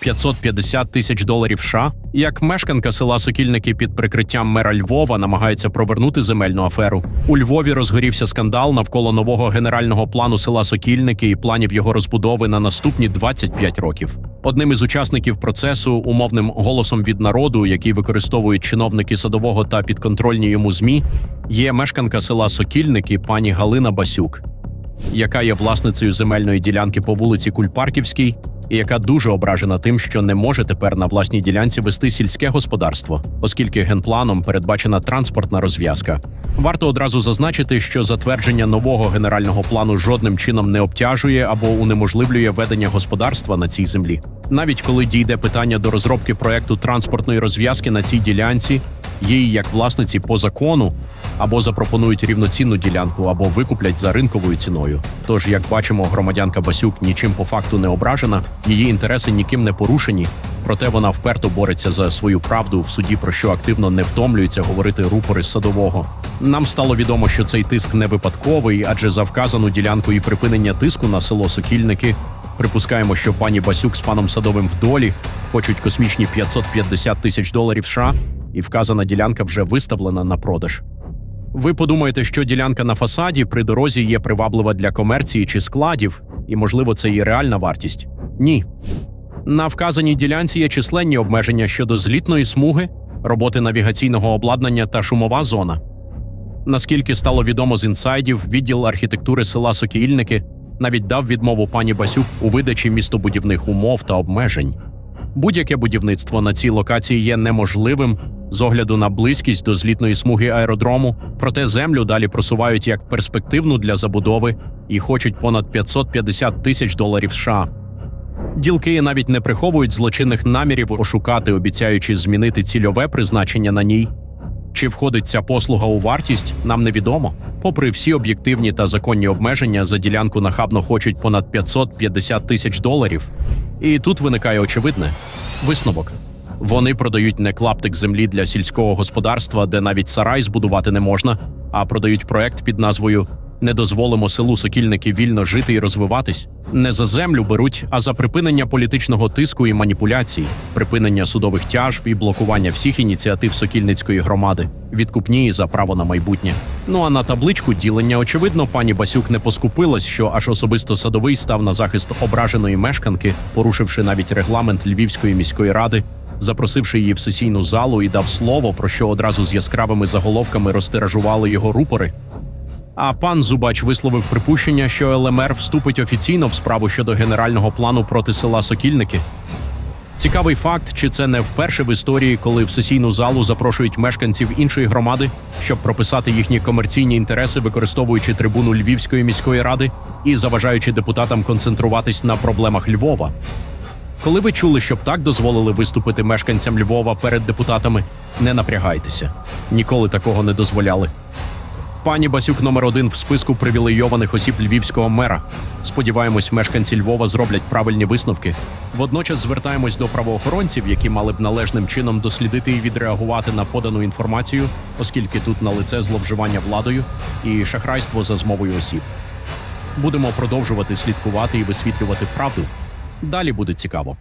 550 тисяч доларів США. Як мешканка села Сокільники під прикриттям мера Львова намагається провернути земельну аферу. У Львові розгорівся скандал навколо нового генерального плану села Сокільники і планів його розбудови на наступні 25 років. Одним із учасників процесу, умовним голосом від народу, який використовують чиновники садового та підконтрольні йому змі, є мешканка села Сокільники пані Галина Басюк яка є власницею земельної ділянки по вулиці Кульпарківській, і яка дуже ображена тим, що не може тепер на власній ділянці вести сільське господарство, оскільки генпланом передбачена транспортна розв'язка. Варто одразу зазначити, що затвердження нового генерального плану жодним чином не обтяжує або унеможливлює ведення господарства на цій землі. Навіть коли дійде питання до розробки проекту транспортної розв'язки на цій ділянці, їй, як власниці по закону, або запропонують рівноцінну ділянку, або викуплять за ринковою ціною. Тож, як бачимо, громадянка Басюк нічим по факту не ображена, її інтереси ніким не порушені. Проте вона вперто бореться за свою правду в суді, про що активно не втомлюється говорити рупори садового. Нам стало відомо, що цей тиск не випадковий, адже за вказану ділянку і припинення тиску на село Сокільники Припускаємо, що пані Басюк з паном Садовим в долі хочуть космічні 550 тисяч доларів США, і вказана ділянка вже виставлена на продаж. Ви подумаєте, що ділянка на фасаді при дорозі є приваблива для комерції чи складів, і, можливо, це є реальна вартість? Ні. На вказаній ділянці є численні обмеження щодо злітної смуги, роботи навігаційного обладнання та шумова зона. Наскільки стало відомо з інсайдів, відділ архітектури села Сокільники навіть дав відмову пані Басюк у видачі містобудівних умов та обмежень. Будь-яке будівництво на цій локації є неможливим з огляду на близькість до злітної смуги аеродрому, проте землю далі просувають як перспективну для забудови і хочуть понад 550 тисяч доларів США. Ділки навіть не приховують злочинних намірів ошукати, обіцяючи змінити цільове призначення на ній. Чи входить ця послуга у вартість, нам невідомо. Попри всі об'єктивні та законні обмеження, за ділянку нахабно хочуть понад 550 тисяч доларів. І тут виникає очевидне висновок. Вони продають не клаптик землі для сільського господарства, де навіть сарай збудувати не можна, а продають проект під назвою Не дозволимо селу Сокільники вільно жити і розвиватись. Не за землю беруть, а за припинення політичного тиску і маніпуляцій, припинення судових тяжб і блокування всіх ініціатив Сокільницької громади, відкупні за право на майбутнє. Ну а на табличку ділення, очевидно, пані Басюк не поскупилась, що аж особисто садовий став на захист ображеної мешканки, порушивши навіть регламент Львівської міської ради. Запросивши її в сесійну залу і дав слово, про що одразу з яскравими заголовками розтиражували його рупори. А пан Зубач висловив припущення, що ЛМР вступить офіційно в справу щодо генерального плану проти села Сокільники. Цікавий факт, чи це не вперше в історії, коли в сесійну залу запрошують мешканців іншої громади, щоб прописати їхні комерційні інтереси, використовуючи трибуну Львівської міської ради і заважаючи депутатам концентруватись на проблемах Львова. Коли ви чули, щоб так дозволили виступити мешканцям Львова перед депутатами, не напрягайтеся. Ніколи такого не дозволяли. Пані Басюк номер один в списку привілейованих осіб львівського мера. Сподіваємось, мешканці Львова зроблять правильні висновки. Водночас звертаємось до правоохоронців, які мали б належним чином дослідити і відреагувати на подану інформацію, оскільки тут на лице зловживання владою і шахрайство за змовою осіб. Будемо продовжувати слідкувати і висвітлювати правду. Далі буде цікаво.